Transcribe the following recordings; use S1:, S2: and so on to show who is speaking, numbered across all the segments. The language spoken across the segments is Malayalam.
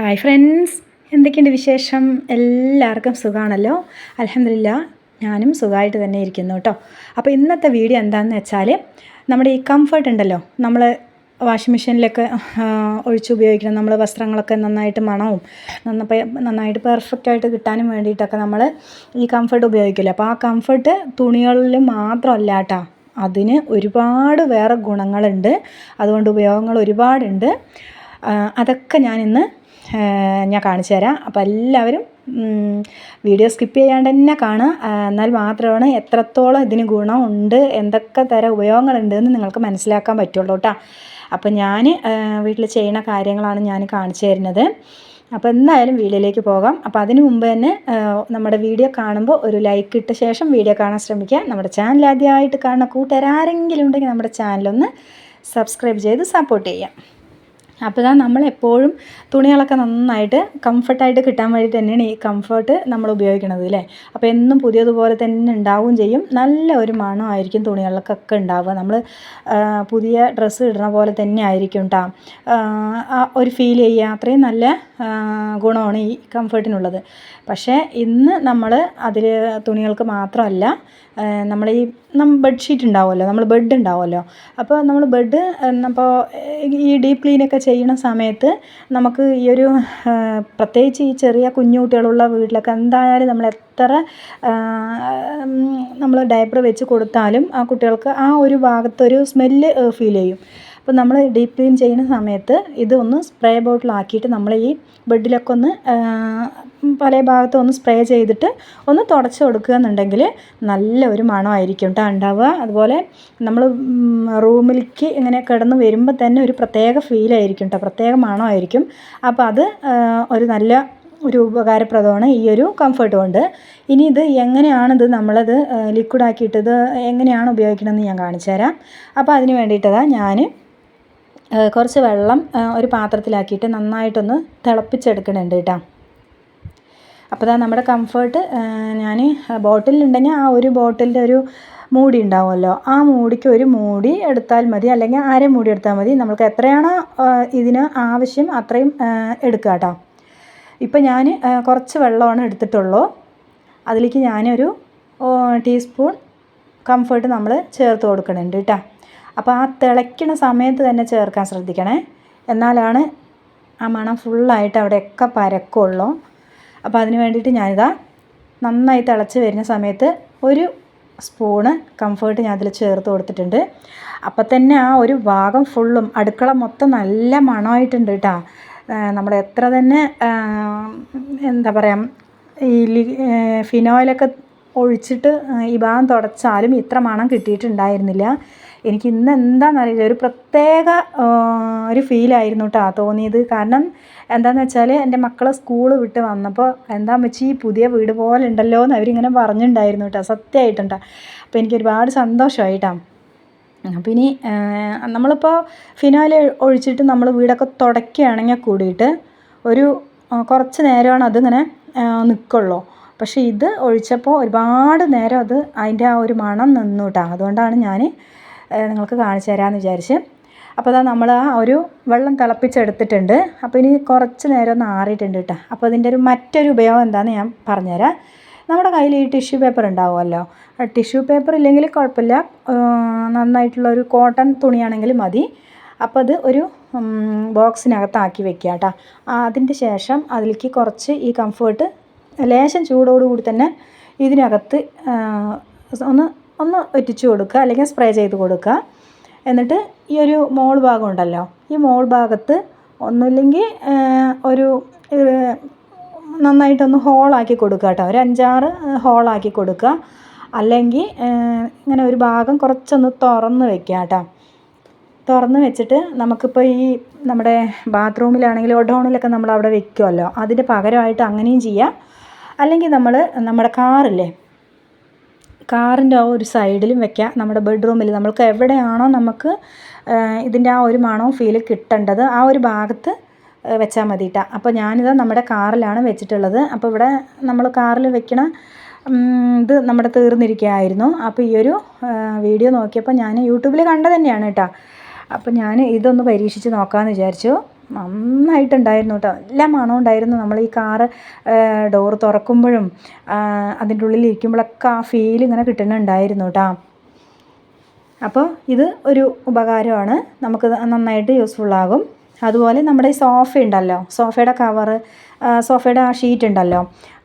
S1: ഹായ് ഫ്രണ്ട്സ് എന്തൊക്കെയുണ്ട് വിശേഷം? എല്ലാവർക്കും സുഖമാണല്ലോ അലഹമില്ല ഞാനും സുഖമായിട്ട് തന്നെ ഇരിക്കുന്നു കേട്ടോ അപ്പോൾ ഇന്നത്തെ വീഡിയോ എന്താണെന്ന് വെച്ചാൽ നമ്മുടെ ഈ കംഫർട്ട് ഉണ്ടല്ലോ. നമ്മൾ വാഷിംഗ് മെഷീനിലൊക്കെ ഒഴിച്ച് ഉപയോഗിക്കണം. നമ്മൾ വസ്ത്രങ്ങളൊക്കെ നന്നായിട്ട് മണവും നന്നായി നന്നായിട്ട് പെർഫെക്റ്റ് ആയിട്ട് കിട്ടാനും വേണ്ടിയിട്ടൊക്കെ നമ്മൾ ഈ കംഫർട്ട് ഉപയോഗിക്കില്ല? അപ്പോൾ ആ കംഫർട്ട് തുണികളിൽ മാത്രമല്ല കേട്ടോ അതിന് ഒരുപാട് വേറെ ഗുണങ്ങളുണ്ട്. അതുകൊണ്ട് ഉപയോഗങ്ങൾ ഒരുപാടുണ്ട്. അതൊക്കെ ഞാനിന്ന് ഞാൻ കാണിച്ചു തരാം. അപ്പോൾ എല്ലാവരും വീഡിയോ സ്കിപ്പ് ചെയ്യാണ്ട് തന്നെ കാണുക. എന്നാൽ മാത്രമാണ് എത്രത്തോളം ഇതിന് ഗുണമുണ്ട് എന്തൊക്കെ തരം ഉപയോഗങ്ങളുണ്ട് എന്ന് നിങ്ങൾക്ക് മനസ്സിലാക്കാൻ പറ്റുള്ളൂ കേട്ടോ. അപ്പോൾ ഞാൻ വീട്ടിൽ ചെയ്യുന്ന കാര്യങ്ങളാണ് ഞാൻ കാണിച്ചു തരുന്നത്. അപ്പോൾ എന്തായാലും വീഡിയോയിലേക്ക് പോകാം. അപ്പോൾ അതിന് മുമ്പ് തന്നെ നമ്മുടെ വീഡിയോ കാണുമ്പോൾ ഒരു ലൈക്ക് ഇട്ട ശേഷം വീഡിയോ കാണാൻ ശ്രമിക്കുക. നമ്മുടെ ചാനൽ ആദ്യമായിട്ട് കാണുന്ന കൂട്ടുകാരെങ്കിലും ഉണ്ടെങ്കിൽ നമ്മുടെ ചാനലൊന്ന് സബ്സ്ക്രൈബ് ചെയ്ത് സപ്പോർട്ട് ചെയ്യാം. അപ്പോൾ ഇതാ നമ്മളെപ്പോഴും തുണികളൊക്കെ നന്നായിട്ട് കംഫർട്ടായിട്ട് കിട്ടാൻ വേണ്ടി തന്നെയാണ് ഈ കംഫർട്ട് നമ്മൾ ഉപയോഗിക്കുന്നത് അല്ലേ അപ്പോൾ എന്നും പുതിയതുപോലെ തന്നെ ഉണ്ടാവുകയും ചെയ്യും. നല്ല ഒരു മണമായിരിക്കും തുണികൾക്കൊക്കെ ഉണ്ടാവുക. നമ്മൾ പുതിയ ഡ്രസ്സ് ഇടുന്ന പോലെ തന്നെ ആയിരിക്കും കേട്ടോ ഒരു ഫീൽ ചെയ്യുക. അത്രയും നല്ല ഗുണമാണ് ഈ കംഫർട്ടിനുള്ളത് പക്ഷേ ഇന്ന് നമ്മൾ അതിൽ തുണികൾക്ക് മാത്രമല്ല നമ്മൾ ഈ നമ്മൾ ബെഡ്ഷീറ്റ് ഉണ്ടാവുമല്ലോ. നമ്മൾ ബെഡ് ഉണ്ടാവുമല്ലോ. അപ്പോൾ നമ്മൾ ബെഡ് അപ്പോൾ ഈ ഡീപ് ക്ലീനൊക്കെ ചെയ്യുന്ന സമയത്ത് നമുക്ക് ഈ ഒരു പ്രത്യേകിച്ച് ഈ ചെറിയ കുഞ്ഞു കുട്ടികളുള്ള വീട്ടിലൊക്കെ എന്തായാലും നമ്മൾ എത്ര നമ്മൾ ഡയപ്പർ വെച്ച് കൊടുത്താലും ആ കുട്ടികൾക്ക് ആ ഒരു ഭാഗത്തൊരു സ്മെല്ല് ഫീൽ ചെയ്യും. അപ്പോൾ നമ്മൾ ഡീപ്പ് ക്ലീൻ ചെയ്യുന്ന സമയത്ത് ഇതൊന്ന് സ്പ്രേ ബോട്ടിലാക്കിയിട്ട് നമ്മൾ ഈ ബെഡിലൊക്കെ ഒന്ന് പല ഭാഗത്തും ഒന്ന് സ്പ്രേ ചെയ്തിട്ട് ഒന്ന് തുടച്ച് കൊടുക്കുക എന്നുണ്ടെങ്കിൽ നല്ല ഒരു മണമായിരിക്കും കേട്ടോ ഉണ്ടാവുക. അതുപോലെ നമ്മൾ റൂമിലേക്ക് ഇങ്ങനെ കിടന്ന് വരുമ്പോൾ തന്നെ ഒരു പ്രത്യേക ഫീലായിരിക്കും കേട്ടോ പ്രത്യേക മണമായിരിക്കും. അപ്പോൾ അത് ഒരു നല്ല ഒരു ഉപകാരപ്രദമാണ് ഈ ഒരു കംഫർട്ട് കൊണ്ട്. ഇനി ഇത് എങ്ങനെയാണിത് നമ്മളത് ലിക്വിഡ് ആക്കിയിട്ട് ഇത് എങ്ങനെയാണ് ഉപയോഗിക്കണമെന്ന് ഞാൻ കാണിച്ചു തരാം അപ്പോൾ അതിന് വേണ്ടിയിട്ടതാണ് ഞാൻ കുറച്ച് വെള്ളം ഒരു പാത്രത്തിലാക്കിയിട്ട് നന്നായിട്ടൊന്ന് തിളപ്പിച്ചെടുക്കണുണ്ട് കേട്ടോ. അപ്പോൾ ഇതാ നമ്മുടെ കംഫേർട്ട് ഞാൻ ബോട്ടിലുണ്ടെങ്കിൽ ആ ഒരു ബോട്ടിലിന്റെ ഒരു മൂടി ഉണ്ടാവുമല്ലോ. ആ മൂടിക്ക് ഒരു മൂടി എടുത്താൽ മതി അല്ലെങ്കിൽ അര മൂടി എടുത്താൽ മതി. നമുക്ക് എത്രയാണോ ഇതിന് ആവശ്യം അത്രയും എടുക്കുക കേട്ടോ. ഇപ്പം ഞാൻ കുറച്ച് വെള്ളമാണ് എടുത്തിട്ടുള്ളൂ. അതിലേക്ക് ഞാനൊരു ടീസ്പൂൺ കംഫേർട്ട് നമ്മൾ ചേർത്ത് കൊടുക്കണുണ്ട് കേട്ടോ. അപ്പോൾ ആ തിളയ്ക്കണ സമയത്ത് തന്നെ ചേർക്കാൻ ശ്രദ്ധിക്കണേ. എന്നാലാണ് ആ മണം ഫുള്ളായിട്ട് അവിടെയൊക്കെ പരക്കുള്ളൂ. അപ്പോൾ അതിന് വേണ്ടിയിട്ട് ഞാനിതാ നന്നായി തിളച്ച് വരുന്ന സമയത്ത് ഒരു സ്പൂണ് കംഫേർട്ട് ഞാൻ അതിൽ ചേർത്ത് കൊടുത്തിട്ടുണ്ട്. അപ്പം തന്നെ ആ ഒരു ഭാഗം ഫുള്ളും അടുക്കള മൊത്തം നല്ല മണമായിട്ടുണ്ട് കേട്ടോ നമ്മൾ എത്ര തന്നെ എന്താ പറയുക ഈ ഫിനോയിലൊക്കെ ഒഴിച്ചിട്ട് ഈ ഭാഗം തുടച്ചാലും ഇത്ര മണം കിട്ടിയിട്ടുണ്ടായിരുന്നില്ല. എനിക്ക് ഇന്ന് എന്താണെന്നറിയില്ല ഒരു പ്രത്യേക ഒരു ഫീലായിരുന്നു കേട്ടോ തോന്നിയത്. കാരണം എന്താണെന്ന് വെച്ചാൽ എന്റെ മക്കളെ സ്കൂൾ വിട്ട് വന്നപ്പോൾ എന്താണെന്ന് വെച്ചാൽ ഈ പുതിയ വീട് പോലെ ഉണ്ടല്ലോ എന്ന് അവരിങ്ങനെ പറഞ്ഞിട്ടുണ്ടായിരുന്നു കേട്ടോ സത്യമായിട്ടുണ്ടോ അപ്പോൾ എനിക്ക് ഒരുപാട് സന്തോഷമായി അപ്പം ഇനി നമ്മളിപ്പോൾ ഫിനോയിൽ ഒഴിച്ചിട്ട് നമ്മൾ വീടൊക്കെ തുടയ്ക്കുകയാണെങ്കിൽ കൂടിയിട്ട് ഒരു കുറച്ച് നേരമാണ് അതിങ്ങനെ നിൽക്കുള്ളൂ പക്ഷേ ഇത് ഒഴിച്ചപ്പോൾ ഒരുപാട് നേരം അത് അതിന്റെ ആ ഒരു മണം നിന്നു കേട്ടോ അതുകൊണ്ടാണ് ഞാൻ നിങ്ങൾക്ക് കാണിച്ചു തരാമെന്ന് വിചാരിച്ച്. അപ്പോൾ അതാ നമ്മൾ ആ ഒരു വെള്ളം തിളപ്പിച്ചെടുത്തിട്ടുണ്ട്. അപ്പോൾ ഇനി കുറച്ച് നേരം ഒന്ന് ആറിയിട്ടുണ്ട് കേട്ടോ. അപ്പോൾ അതിന്റെ ഒരു മറ്റൊരു ഉപയോഗം എന്താണെന്ന് ഞാൻ പറഞ്ഞുതരാം. നമ്മുടെ കയ്യിൽ ഈ ടിഷ്യൂ പേപ്പർ ഉണ്ടാവുമല്ലോ. ടിഷ്യൂ പേപ്പർ ഇല്ലെങ്കിൽ കുഴപ്പമില്ല. നന്നായിട്ടുള്ള ഒരു കോട്ടൺ തുണിയാണെങ്കിൽ മതി. അപ്പോൾ അത് ഒരു ബോക്സിനകത്താക്കി വെക്കുക കേട്ടോ. അതിന്റെ ശേഷം അതിലേക്ക് കുറച്ച് ഈ കംഫേർട്ട് ലേശം ചൂടോടുകൂടി തന്നെ ഇതിനകത്ത് ഒന്ന് ഒന്ന് ഒറ്റിച്ചു കൊടുക്കുക അല്ലെങ്കിൽ സ്പ്രേ ചെയ്ത് കൊടുക്കുക. എന്നിട്ട് ഈ ഒരു മോൾ ഭാഗം ഉണ്ടല്ലോ ഈ മോൾ ഭാഗത്ത് ഒന്നുമില്ലെങ്കിൽ ഒരു നന്നായിട്ടൊന്ന് ഹോളാക്കി കൊടുക്കുക കേട്ടോ. ഒരു അഞ്ചാറ് ഹോളാക്കി കൊടുക്കുക. അല്ലെങ്കിൽ ഇങ്ങനെ ഒരു ഭാഗം കുറച്ചൊന്ന് തുറന്ന് വെക്കുക കേട്ടോ. തുറന്ന് വെച്ചിട്ട് നമുക്കിപ്പോൾ ഈ നമ്മുടെ ബാത്റൂമിലാണെങ്കിൽ ഒഡോണിലൊക്കെ നമ്മൾ അവിടെ വെക്കുമല്ലോ അതിന്റെ പകരമായിട്ട് അങ്ങനെയും ചെയ്യാം. അല്ലെങ്കിൽ നമ്മൾ നമ്മുടെ കാറില്ലേ കാറിന്റെ ആ ഒരു സൈഡിലും വെക്കാം. നമ്മുടെ ബെഡ്റൂമിൽ നമ്മൾക്ക് എവിടെയാണോ നമുക്ക് ഇതിന്റെ ആ ഒരു മണവും ഫീൽ കിട്ടേണ്ടത് ആ ഒരു ഭാഗത്ത് വെച്ചാൽ മതി കേട്ടോ അപ്പോൾ ഞാനിത് നമ്മുടെ കാറിലാണ് വെച്ചിട്ടുള്ളത്. അപ്പോൾ ഇവിടെ നമ്മൾ കാറിൽ വെക്കണ ഇത് നമ്മുടെ തീർന്നിരിക്കുകയായിരുന്നു. അപ്പോൾ ഈ ഒരു വീഡിയോ നോക്കിയപ്പോൾ ഞാൻ യൂട്യൂബിൽ കണ്ടത് തന്നെയാണ് കേട്ടോ. അപ്പോൾ ഞാൻ ഇതൊന്ന് പരീക്ഷിച്ച് നോക്കാമെന്ന് വിചാരിച്ചു. നന്നായിട്ടുണ്ടായിരുന്നു കേട്ടോ. നല്ല മണം ഉണ്ടായിരുന്നു നമ്മൾ ഈ കാറ് ഡോർ തുറക്കുമ്പോഴും അതിന്റെ ഉള്ളിൽ ഇരിക്കുമ്പോഴൊക്കെ ആ ഫീൽ ഇങ്ങനെ കിട്ടുന്നുണ്ടായിരുന്നു കേട്ടോ. അപ്പോൾ ഇത് ഒരു ഉപകാരമാണ്. നമുക്ക് നന്നായിട്ട് യൂസ്ഫുൾ ആകും. അതുപോലെ നമ്മുടെ ഈ സോഫ ഉണ്ടല്ലോ. സോഫയുടെ കവറ് സോഫയുടെ ആ ഷീറ്റ് ഉണ്ടല്ലോ.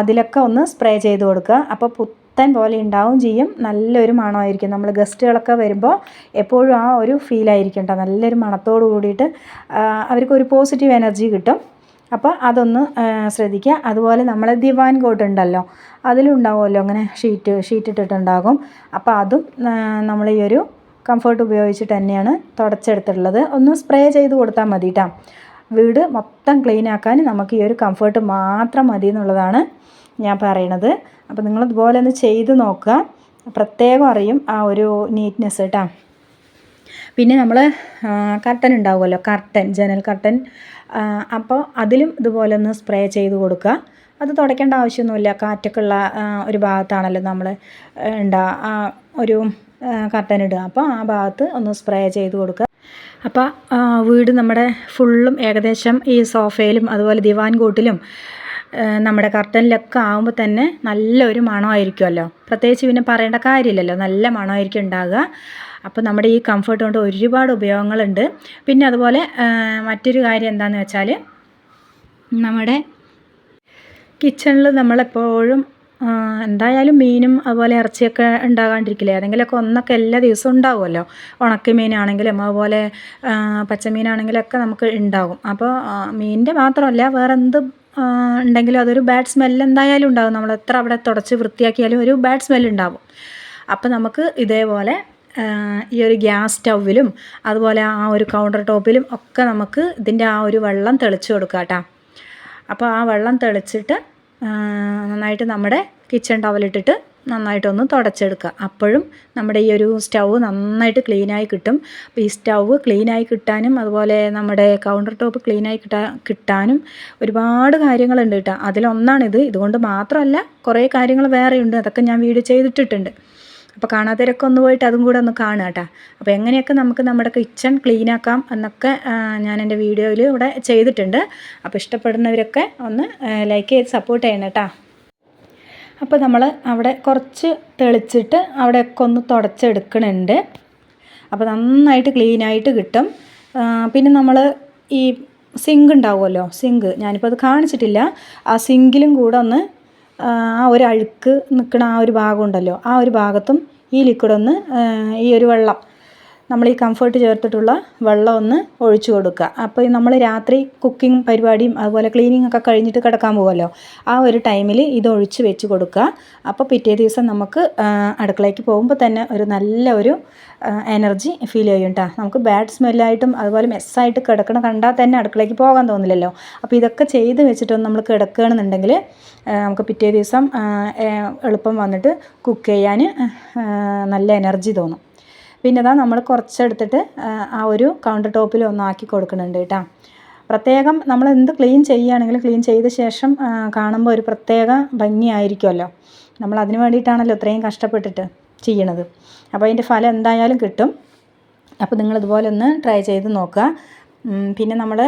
S1: അതിലൊക്കെ ഒന്ന് സ്പ്രേ ചെയ്ത് കൊടുക്കുക. അപ്പോൾ പുത്തൻ പോലെ ഉണ്ടാവും ചെയ്യും. നല്ലൊരു മണമായിരിക്കും. നമ്മൾ ഗസ്റ്റുകളൊക്കെ വരുമ്പോൾ എപ്പോഴും ആ ഒരു ഫീലായിരിക്കും കേട്ടോ നല്ലൊരു മണത്തോട് കൂടിയിട്ട് അവർക്ക് ഒരു പോസിറ്റീവ് എനർജി കിട്ടും. അപ്പോൾ അതൊന്ന് ശ്രദ്ധിക്കുക. അതുപോലെ നമ്മൾ ദിവാൻ കോട്ട് ഉണ്ടല്ലോ അതിലുണ്ടാവുമല്ലോ അങ്ങനെ ഷീറ്റ് ഷീറ്റ് ഇട്ടിട്ടുണ്ടാകും. അപ്പോൾ അതും നമ്മൾ ഈ ഒരു കംഫർട്ട് ഉപയോഗിച്ചിട്ട് തന്നെയാണ് തുടച്ചെടുത്തിട്ടുള്ളത്. ഒന്ന് സ്പ്രേ ചെയ്ത് കൊടുത്താൽ മതി കേട്ടോ വീട് മൊത്തം ക്ലീൻ ആക്കാൻ നമുക്ക് ഈ ഒരു കംഫർട്ട് മാത്രം മതി എന്നുള്ളതാണ്. ഞാൻ പറയണത്. അപ്പോൾ നിങ്ങൾ ഇതുപോലെ ഒന്ന് ചെയ്ത് നോക്കുക. പ്രത്യേകം അറിയും ആ ഒരു നീറ്റ്നെസ് കേട്ടോ പിന്നെ നമ്മൾ കർട്ടൻ ഉണ്ടാവുമല്ലോ? കർട്ടൻ ജനൽ കർട്ടൻ അപ്പോൾ അതിലും ഇതുപോലെ ഒന്ന് സ്പ്രേ ചെയ്ത് കൊടുക്കുക. അത് തുടയ്ക്കേണ്ട ആവശ്യമൊന്നുമില്ല. കാറ്റൊക്കെ ഉള്ള ഒരു ഭാഗത്താണല്ലോ നമ്മൾ ഉണ്ടാ ഒരു കർട്ടൻ ഇടുക. അപ്പോൾ ആ ഭാഗത്ത് ഒന്ന് സ്പ്രേ ചെയ്ത് കൊടുക്കുക. അപ്പോൾ വീട് നമ്മുടെ ഫുള്ളും ഏകദേശം ഈ സോഫയിലും അതുപോലെ ദിവാൻ കോട്ടിലും നമ്മുടെ കർട്ടനിലൊക്കെ ആകുമ്പോൾ തന്നെ നല്ലൊരു മണമായിരിക്കുമല്ലോ പ്രത്യേകിച്ച് പിന്നെ പറയേണ്ട കാര്യമില്ലല്ലോ. നല്ല മണമായിരിക്കും ഉണ്ടാകുക അപ്പോൾ നമ്മുടെ ഈ കംഫർട്ട് കൊണ്ട് ഒരുപാട് ഉപയോഗങ്ങളുണ്ട്. പിന്നെ അതുപോലെ മറ്റൊരു കാര്യം എന്താണെന്ന് വെച്ചാൽ നമ്മുടെ കിച്ചണിൽ നമ്മളെപ്പോഴും എന്തായാലും മീനും അതുപോലെ ഇറച്ചിയൊക്കെ ഉണ്ടാകാണ്ടിരിക്കില്ല? ഏതെങ്കിലുമൊക്കെ ഒന്നൊക്കെ എല്ലാ ദിവസവും ഉണ്ടാവുമല്ലോ. ഉണക്ക മീനാണെങ്കിലും അതുപോലെ പച്ചമീനാണെങ്കിലൊക്കെ നമുക്ക് ഉണ്ടാകും. അപ്പോൾ മീനിന്റെ മാത്രമല്ല വേറെ എന്ത് ഉണ്ടെങ്കിലും അതൊരു ബാഡ് സ്മെല്ല് എന്തായാലും ഉണ്ടാകും നമ്മൾ എത്ര അവിടെ തുടച്ച് വൃത്തിയാക്കിയാലും ഒരു ബാഡ് സ്മെല്ല് ഉണ്ടാവും. അപ്പോൾ നമുക്ക് ഇതേപോലെ ഈ ഒരു ഗ്യാസ് സ്റ്റൗവിലും അതുപോലെ ആ ഒരു കൗണ്ടർ ടോപ്പിലും ഒക്കെ നമുക്ക് ഇതിന്റെ ആ ഒരു വെള്ളം തെളിച്ച് കൊടുക്കാം കേട്ടോ. അപ്പോൾ ആ വെള്ളം തെളിച്ചിട്ട് നന്നായിട്ട് നമ്മുടെ കിച്ചൺ ടവലിട്ടിട്ട് നന്നായിട്ടൊന്ന് തുടച്ചെടുക്കുക. അപ്പോഴും നമ്മുടെ ഈ ഒരു സ്റ്റൗ നന്നായിട്ട് ക്ലീനായി കിട്ടും. അപ്പോൾ ഈ സ്റ്റൗ ക്ലീനായി കിട്ടാനും അതുപോലെ നമ്മുടെ കൗണ്ടർ ടോപ്പ് ക്ലീനായി കിട്ടാ കിട്ടാനും ഒരുപാട് കാര്യങ്ങളുണ്ട് കേട്ടോ. അതിലൊന്നാണിത്. ഇതുകൊണ്ട് മാത്രമല്ല കുറേ കാര്യങ്ങൾ വേറെയുണ്ട്. അതൊക്കെ ഞാൻ വീഡിയോ ചെയ്തിട്ടിട്ടുണ്ട്. അപ്പോൾ കാണാത്തവരൊക്കെ ഒന്ന് പോയിട്ട് അതും കൂടെ ഒന്ന് കാണുക കേട്ടോ. അപ്പോൾ എങ്ങനെയൊക്കെ നമുക്ക് നമ്മുടെ കിച്ചൺ ക്ലീൻ ആക്കാം എന്നൊക്കെ ഞാൻ എന്റെ വീഡിയോയിൽ ഇവിടെ ചെയ്തിട്ടുണ്ട്. അപ്പോൾ ഇഷ്ടപ്പെടുന്നവരൊക്കെ ഒന്ന് ലൈക്ക് ചെയ്ത് സപ്പോർട്ട് ചെയ്യണം കേട്ടോ. അപ്പോൾ നമ്മൾ അവിടെ കുറച്ച് തെളിച്ചിട്ട് അവിടെയൊക്കെ ഒന്ന് തുടച്ചെടുക്കണുണ്ട്. അപ്പോൾ നന്നായിട്ട് ക്ലീനായിട്ട് കിട്ടും. പിന്നെ നമ്മൾ ഈ സിങ്ക് ഉണ്ടാവുമല്ലോ? സിങ്ക് ഞാനിപ്പോൾ അത് കാണിച്ചിട്ടില്ല. ആ സിങ്കിലും കൂടെ ഒന്ന് ആ ഒരു അഴുക്ക് നിൽക്കുന്ന ആ ഒരു ഭാഗം ഉണ്ടല്ലോ? ആ ഒരു ഭാഗത്തും ഈ ലിക്വിഡ് ഒന്ന് ഈ ഒരു വെള്ളം നമ്മൾ ഈ കംഫർട്ട് ചേർത്തിട്ടുള്ള വെള്ളം ഒന്ന് ഒഴിച്ചു കൊടുക്കുക. അപ്പോൾ നമ്മൾ രാത്രി കുക്കിംഗ് പരിപാടിയും അതുപോലെ ക്ലീനിങ് ഒക്കെ കഴിഞ്ഞിട്ട് കിടക്കാൻ പോകുമല്ലോ ആ ഒരു ടൈമിൽ ഇത് ഒഴിച്ച് വെച്ച് കൊടുക്കുക. അപ്പോൾ പിറ്റേ ദിവസം നമുക്ക് അടുക്കളയ്ക്ക് പോകുമ്പോൾ തന്നെ ഒരു നല്ല ഒരു എനർജി ഫീൽ ചെയ്യും കേട്ടോ നമുക്ക് ബാഡ് സ്മെല്ലായിട്ടും അതുപോലെ മെസ്സായിട്ട് കിടക്കണം കണ്ടാൽ തന്നെ അടുക്കളയ്ക്ക് പോകാൻ തോന്നില്ലല്ലോ. അപ്പോൾ ഇതൊക്കെ ചെയ്ത് വെച്ചിട്ടൊന്ന് നമ്മൾ കിടക്കുകയാണെന്നുണ്ടെങ്കിൽ നമുക്ക് പിറ്റേ ദിവസം എളുപ്പം വന്നിട്ട് കുക്ക് ചെയ്യാൻ നല്ല എനർജി തോന്നും. പിന്നെ ഇതാ നമ്മൾ കുറച്ചെടുത്തിട്ട് ആ ഒരു കൗണ്ടർ ടോപ്പിൽ ഒന്നാക്കി കൊടുക്കുന്നുണ്ട് കേട്ടോ പ്രത്യേകം നമ്മൾ എന്ത് ക്ലീൻ ചെയ്യുകയാണെങ്കിലും ക്ലീൻ ചെയ്ത ശേഷം കാണുമ്പോൾ ഒരു പ്രത്യേക ഭംഗിയായിരിക്കുമല്ലോ നമ്മൾ അതിന് വേണ്ടിയിട്ടാണല്ലോ ഇത്രയും കഷ്ടപ്പെട്ടിട്ട് ചെയ്യണത്. അപ്പോൾ അതിന്റെ ഫലം എന്തായാലും കിട്ടും. അപ്പോൾ നിങ്ങൾ ഇതുപോലെ ഒന്ന് ട്രൈ ചെയ്ത് നോക്കുക. പിന്നെ നമ്മൾ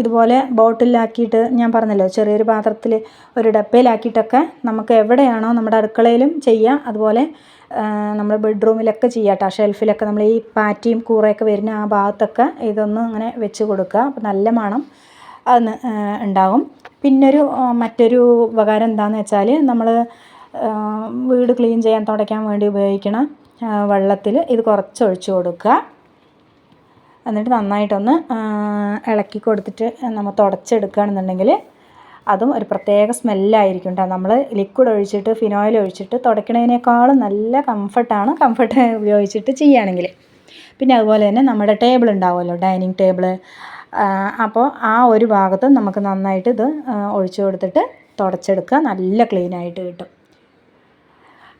S1: ഇതുപോലെ ബോട്ടിലാക്കിയിട്ട് ഞാൻ പറഞ്ഞല്ലോ ചെറിയൊരു പാത്രത്തിൽ ഒരു ഡപ്പയിലാക്കിയിട്ടൊക്കെ നമുക്ക് എവിടെയാണോ നമ്മുടെ അടുക്കളയിലും ചെയ്യാം. അതുപോലെ നമ്മുടെ ബെഡ്റൂമിലൊക്കെ ചെയ്യാം കേട്ടോ ഷെൽഫിലൊക്കെ നമ്മൾ ഈ പാറ്റിയും കൂറയൊക്കെ വരുന്ന ആ ഭാഗത്തൊക്കെ ഇതൊന്നും അങ്ങനെ വെച്ച് കൊടുക്കുക. അപ്പോൾ നല്ല മണം അന്ന് ഉണ്ടാകും. പിന്നൊരു മറ്റൊരു ഉപകാരം എന്താണെന്ന് വെച്ചാൽ നമ്മൾ വീട് ക്ലീൻ ചെയ്യാൻ തുടയ്ക്കാൻ വേണ്ടി ഉപയോഗിക്കണം വെള്ളത്തിൽ ഇത് കുറച്ച് ഒഴിച്ചു കൊടുക്കുക. എന്നിട്ട് നന്നായിട്ടൊന്ന് ഇളക്കി കൊടുത്തിട്ട് നമ്മൾ തുടച്ചെടുക്കുകയാണെന്നുണ്ടെങ്കിൽ അതും ഒരു പ്രത്യേക സ്മെല്ലായിരിക്കും കേട്ടോ നമ്മൾ ലിക്വിഡ് ഒഴിച്ചിട്ട് ഫിനോയിൽ ഒഴിച്ചിട്ട് തുടയ്ക്കണതിനേക്കാളും നല്ല കംഫർട്ടാണ് കംഫർട്ട് ഉപയോഗിച്ചിട്ട് ചെയ്യുകയാണെങ്കിൽ പിന്നെ അതുപോലെ തന്നെ നമ്മുടെ ടേബിൾ ഉണ്ടാവുമല്ലോ ഡൈനിങ് ടേബിൾ അപ്പോൾ ആ ഒരു ഭാഗത്തും നമുക്ക് നന്നായിട്ട് ഇത് ഒഴിച്ചു കൊടുത്തിട്ട് തുടച്ചെടുക്കുക. നല്ല ക്ലീനായിട്ട് കിട്ടും.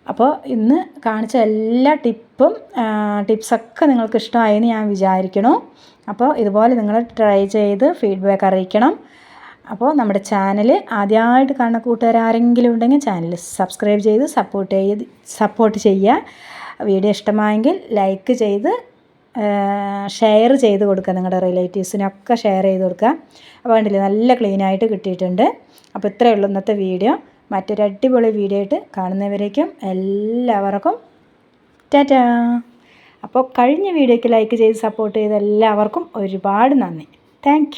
S1: അപ്പോൾ ഇന്ന് കാണിച്ച എല്ലാ ടിപ്പും ടിപ്സൊക്കെ നിങ്ങൾക്ക് ഇഷ്ടമായെന്ന് ഞാൻ വിചാരിക്കണു. അപ്പോൾ ഇതുപോലെ നിങ്ങൾ ട്രൈ ചെയ്ത് ഫീഡ്ബാക്ക് അറിയിക്കണം. അപ്പോൾ നമ്മുടെ ചാനൽ ആദ്യമായിട്ട് കാണുന്ന കൂട്ടുകാർ ആരെങ്കിലും ഉണ്ടെങ്കിൽ ചാനൽ സബ്സ്ക്രൈബ് ചെയ്ത് സപ്പോർട്ട് ചെയ്ത് സപ്പോർട്ട് ചെയ്യുക. വീഡിയോ ഇഷ്ടമായെങ്കിൽ ലൈക്ക് ചെയ്ത് ഷെയർ ചെയ്ത് കൊടുക്കുക. നിങ്ങളുടെ റിലേറ്റീവ്സിനൊക്കെ ഷെയർ ചെയ്ത് കൊടുക്കുക. അപ്പോൾ കണ്ടില്ലേ നല്ല ക്ലീനായിട്ട് കിട്ടിയിട്ടുണ്ട്. അപ്പോൾ ഇത്രയേ ഉള്ളൂ ഇന്നത്തെ വീഡിയോ. മറ്റൊരു അടിപൊളി വീഡിയോ ആയിട്ട് കാണുന്നവരേക്കും എല്ലാവർക്കും ടാറ്റാ. അപ്പോൾ കഴിഞ്ഞ വീഡിയോയ്ക്ക് ലൈക്ക് ചെയ്ത് സപ്പോർട്ട് ചെയ്ത എല്ലാവർക്കും ഒരുപാട് നന്ദി. താങ്ക്